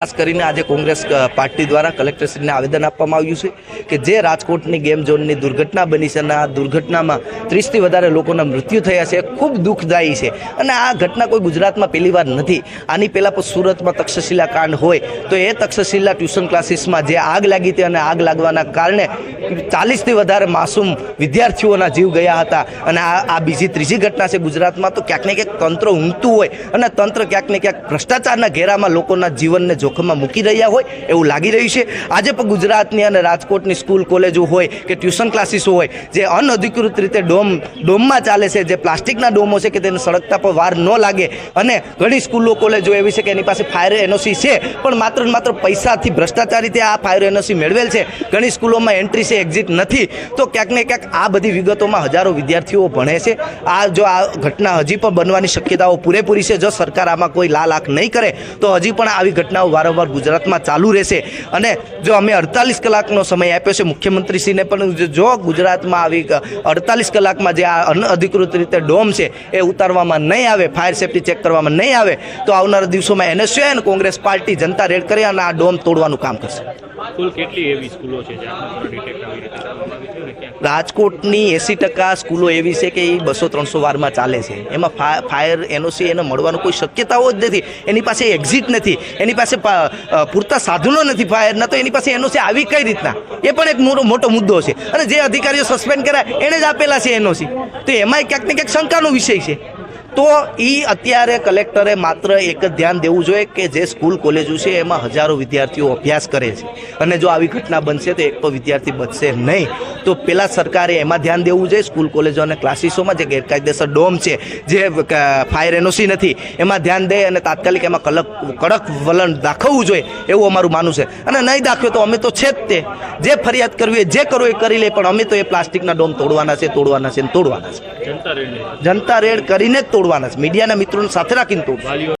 ખાસ કરીને આજે કોંગ્રેસ પાર્ટી દ્વારા કલેક્ટરશ્રીને આવેદન આપવામાં આવ્યું છે કે જે રાજકોટની ગેમ ઝોનની દુર્ઘટના બની છે અને આ દુર્ઘટનામાં ત્રીસથી વધારે લોકોના મૃત્યુ થયા છે, ખૂબ દુઃખદાયી છે. અને આ ઘટના કોઈ ગુજરાતમાં પહેલી વાર નથી. આની પહેલાં પણ સુરતમાં તક્ષશિલા કાંડ હોય તો એ તક્ષશિલા ટ્યુશન ક્લાસીસમાં જે આગ લાગી હતી અને આગ લાગવાના કારણે ચાલીસથી વધારે માસૂમ વિદ્યાર્થીઓના જીવ ગયા હતા. અને આ આ બીજી ત્રીજી ઘટના છે ગુજરાતમાં તો ક્યાંક ને ક્યાંક તંત્ર ઊંઘતું હોય અને તંત્ર ક્યાંક ને ક્યાંક ભ્રષ્ટાચારના ઘેરામાં લોકોના જીવનને જોખમમાં મૂકી રહ્યા હોય એવું લાગી રહ્યું છે. આજે પણ ગુજરાતની અને રાજકોટની સ્કૂલ, કોલેજો હોય કે ટ્યુશન ક્લાસીસો હોય, જે અનઅધિકૃત રીતે ડોમ, ડોમમાં ચાલે છે, જે પ્લાસ્ટિકના ડોમો છે કે તેને સળગતા પર વાર ન લાગે અને ઘણી સ્કૂલો, કોલેજો એવી છે કે એની પાસે ફાયર એનઓસી છે, પણ માત્ર માત્ર પૈસાથી ભ્રષ્ટાચારીથી આ ફાયર એનઓસી મેળવેલ છે. ઘણી સ્કૂલોમાં એન્ટ્રી છે એક્ઝિટ નથી. તો ક્યાંક ને ક્યાંક આ બધી વિગતોમાં હજારો વિદ્યાર્થીઓ ભણે છે. આ જો આ ઘટના હજી પણ બનવાની શક્યતાઓ પૂરેપૂરી છે. જો સરકાર આમાં કોઈ લાલ આંખ નહીં કરે, તો હજી પણ આવી ઘટનાઓ વારંવાર ગુજરાતમાં ચાલુ રહેશે. અને જો અમે અડતાલીસ કલાકનો સમય આપ્યો છે, મુખ્યમંત્રીશ્રીને પણ જો- ગુજરાતમાં આવી અડતાલીસ કલાકમાં જે આ અનઅધિકૃત રીતે ડોમ છે, એ ઉતારવામાં નહીં આવે, ફાયર સેફ્ટી ચેક કરવામાં નહીં આવે, તો આવનારા દિવસોમાં એનએસયુ અને કોંગ્રેસ પાર્ટી જનતા રેડ કરી અને આ ડોમ તોડવાનું કામ કરશે. રાજકોટની એંસી ટકા સ્કૂલો એવી છે કે એ બસો ત્રણસો વારમાં ચાલે છે. એમાં ફાયર એનઓસી એને મળવાનું કોઈ શક્યતાઓ જ નથી. એની પાસે એક્ઝિટ નથી. એની પાસે પૂરતા સાધનો નથી ફાયરના તો એની પાસે એનઓસી આવી કઈ રીતના? એ પણ એક મોટો મુદ્દો છે. અને જે અધિકારીઓ સસ્પેન્ડ કર્યા એણે જ આપેલા છે એનઓસી. તો એમાંય ક્યાંક ને ક્યાંક શંકાનો વિષય છે. તો એ અત્યારે કલેક્ટરે માત્ર એક જ ધ્યાન દેવું જોઈએ કે જે સ્કૂલ કોલેજો છે એમાં હજારો વિદ્યાર્થીઓ અભ્યાસ કરે છે. અને જો આવી ઘટના બનશે તો એક પણ વિદ્યાર્થી બચશે નહીં. તો પેલા સરકારે એમાં ધ્યાન દેવું જોઈએ. સ્કૂલ કોલેજો અને ક્લાસીસોમાં જે ગેરકાયદેસર ડોમ છે જે ફાયર એનઓસી નથી એમાં ધ્યાન દે અને તાત્કાલિક એમાં કડક કડક વલણ દાખવવું જોઈએ એવું અમારું માનવું છે. અને નહીં દાખવ્યો તો અમે તો છે જ તે. જે ફરિયાદ કરવી જે કરો એ કરી લે પણ અમે તો એ પ્લાસ્ટિકના ડોમ તોડવાના છે તોડવાના છે તોડવાના છે. જનતા રેડ કરીને જ તોડવાના છે. મીડિયાના મિત્રોને સાથે રાખીને વાલીઓ